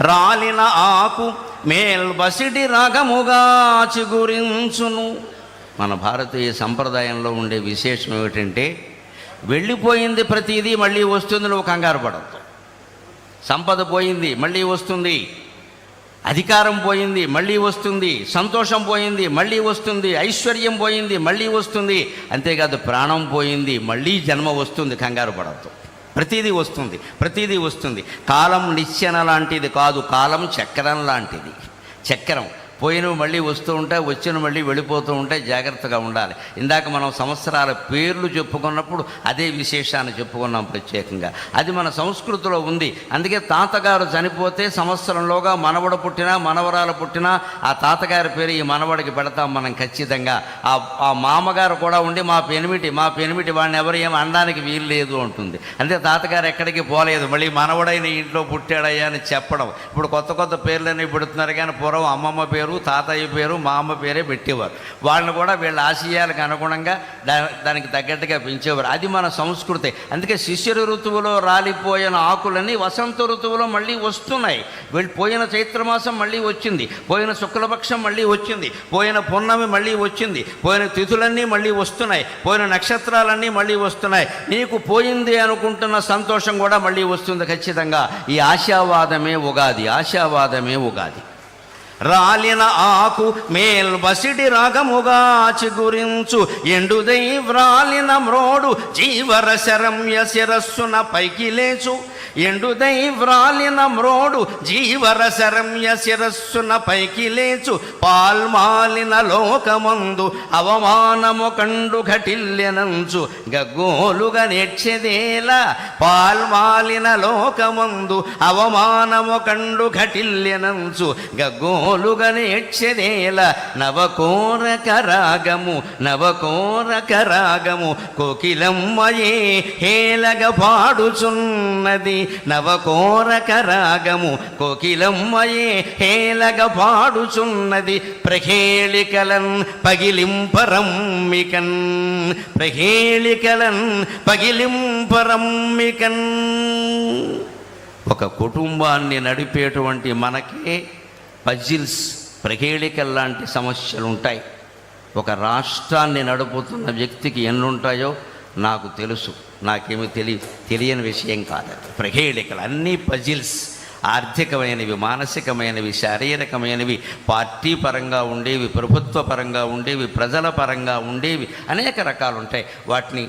రాలిన ఆకు మేల్బసిడి రగముగా చిగురించును. మన భారతీయ సంప్రదాయంలో ఉండే విశేషం ఏమిటంటే వెళ్ళిపోయింది ప్రతిదీ మళ్ళీ వస్తుంది నువ్వు కంగారు పడద్దు. సంపద పోయింది మళ్ళీ వస్తుంది. అధికారం పోయింది మళ్ళీ వస్తుంది. సంతోషం పోయింది మళ్ళీ వస్తుంది. ఐశ్వర్యం పోయింది మళ్ళీ వస్తుంది. అంతేకాదు ప్రాణం పోయింది మళ్ళీ జన్మ వస్తుంది కంగారు పడద్దు. ప్రతిదీ వస్తుంది ప్రతిదీ వస్తుంది. కాలం నిచ్చెన లాంటిది కాదు కాలం చక్రం లాంటిది. చక్రం. పోయినవి మళ్ళీ వస్తూ ఉంటాయి వచ్చిన మళ్ళీ వెళ్ళిపోతూ ఉంటాయి జాగ్రత్తగా ఉండాలి. ఇందాక మనం సంవత్సరాల పేర్లు చెప్పుకున్నప్పుడు అదే విశేషాన్ని చెప్పుకున్నాం ప్రత్యేకంగా. అది మన సంస్కృతిలో ఉంది. అందుకే తాతగారు చనిపోతే సంవత్సరంలోగా మనవడు పుట్టినా మనవరాలు పుట్టినా ఆ తాతగారి పేరు ఈ మనవడికి పెడతాం మనం ఖచ్చితంగా. ఆ ఆ మామగారు కూడా ఉండి మా పెనిమిటి మా పెనిమిటి వాడిని ఎవరు ఏం అనడానికి వీలు లేదు అంటుంది. అంతే తాతగారు ఎక్కడికి పోలేదు మళ్ళీ మనవడైన ఇంట్లో పుట్టాడయ్యా అని చెప్పడం. ఇప్పుడు కొత్త కొత్త పేర్లన్నీ పెడుతున్నారు కానీ పూర్వం అమ్మమ్మ పేరు తాతయ్య పేరు మా అమ్మ పేరే పెట్టేవారు. వాళ్ళని కూడా వీళ్ళ ఆశయాలకు అనుగుణంగా దానికి తగ్గట్టుగా పెంచేవారు. అది మన సంస్కృతి. అందుకే శిశిర ఋతువులో రాలిపోయిన ఆకులన్నీ వసంత ఋతువులో మళ్ళీ వస్తున్నాయి. వీళ్ళు పోయిన చైత్రమాసం మళ్ళీ వచ్చింది. పోయిన శుక్లపక్షం మళ్ళీ వచ్చింది. పోయిన పున్నమి మళ్ళీ వచ్చింది. పోయిన తిథులన్నీ మళ్ళీ వస్తున్నాయి. పోయిన నక్షత్రాలన్నీ మళ్ళీ వస్తున్నాయి. నీకు పోయింది అనుకుంటున్న సంతోషం కూడా మళ్ళీ వస్తుంది ఖచ్చితంగా. ఈ ఆశావాదమే ఉగాది. ఆశావాదమే ఉగాది. రాలిన ఆకు మేల్బసిడి రాగముగా చిగురించు. ఎండుదై వ్రాలిన మ్రోడు జీవర శరమ్య శిరస్సున పైకి లేచు. ఎండుదై వ్రాలిన మ్రోడు జీవర శరమ్య శిరస్సున పైకి లేచు. పాల్మాలిన లోకమందు అవమానము కండు ఘటిల్లెనంచు. గగ్గోలుగా నేర్చెదేలా పాల్మాలిన లోకమందు అవమానము కండు ఘటిల్లెనంచు. గగ్గోలుగా నేర్చెదేల నవకోరక రాగము నవకోరక రాగము కోకిలమ్మయే హేలగ పాడుచున్నది. నవకోరక రాగము కోకిలమ్మయే హేలగ పాడుచున్నది. ప్రహేళికలన్ పగిలింపరమ్మికన్ ప్రహేళికలన్ పగిలింపరమ్మికన్. ఒక కుటుంబాన్ని నడిపేటువంటి మనకే పజిల్స్ ప్రహేళికల్ లాంటి సమస్యలు ఉంటాయి ఒక రాష్ట్రాన్ని నడుపుతున్న వ్యక్తికి ఎన్ని ఉంటాయో నాకు తెలుసు. నాకేమీ తెలియ తెలియని విషయం కాదు ప్రహేళికలు అన్నీ పజిల్స్. ఆర్థికమైనవి మానసికమైనవి శారీరకమైనవి పార్టీ పరంగా ఉండేవి ప్రభుత్వ పరంగా ఉండేవి ప్రజల పరంగా ఉండేవి అనేక రకాలు ఉంటాయి వాటిని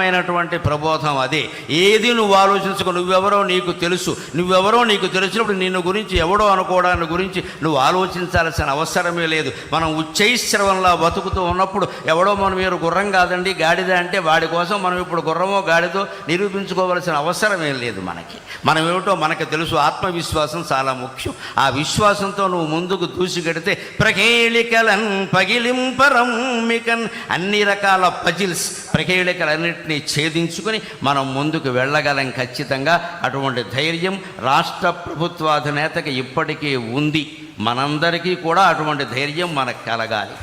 ఖచ్చితమైనటువంటి ప్రబోధం అదే. ఏది నువ్వు ఆలోచించుకో నువ్వెవరో నీకు తెలుసు. నువ్వెవరో నీకు తెలిసినప్పుడు నిన్ను గురించి ఎవడో అనుకోవడాన్ని గురించి నువ్వు ఆలోచించాల్సిన అవసరమే లేదు. మనం ఉచ్చైశ్రవంలా బతుకుతూ ఉన్నప్పుడు ఎవడో మనం మీరు గుర్రం కాదండి గాడిద అంటే వాడి కోసం మనం ఇప్పుడు గుర్రమో గాడిదో నిరూపించుకోవాల్సిన అవసరమేం లేదు మనకి. మనం ఏమిటో మనకు తెలుసు ఆత్మవిశ్వాసం చాలా ముఖ్యం. ఆ విశ్వాసంతో నువ్వు ముందుకు దూసిగడితే ప్రకేళికలన్ పగిలింపరమ్మికన్ అన్ని రకాల పజిల్స్ ప్రకేళికలన్నింటినీ ఛేదించుకొని మనం ముందుకు వెళ్ళగలం ఖచ్చితంగా. అటువంటి ధైర్యం రాష్ట్ర ప్రభుత్వాధినేతకి ఇప్పటికీ ఉంది. మనందరికీ కూడా అటువంటి ధైర్యం మనకు కలగాలి.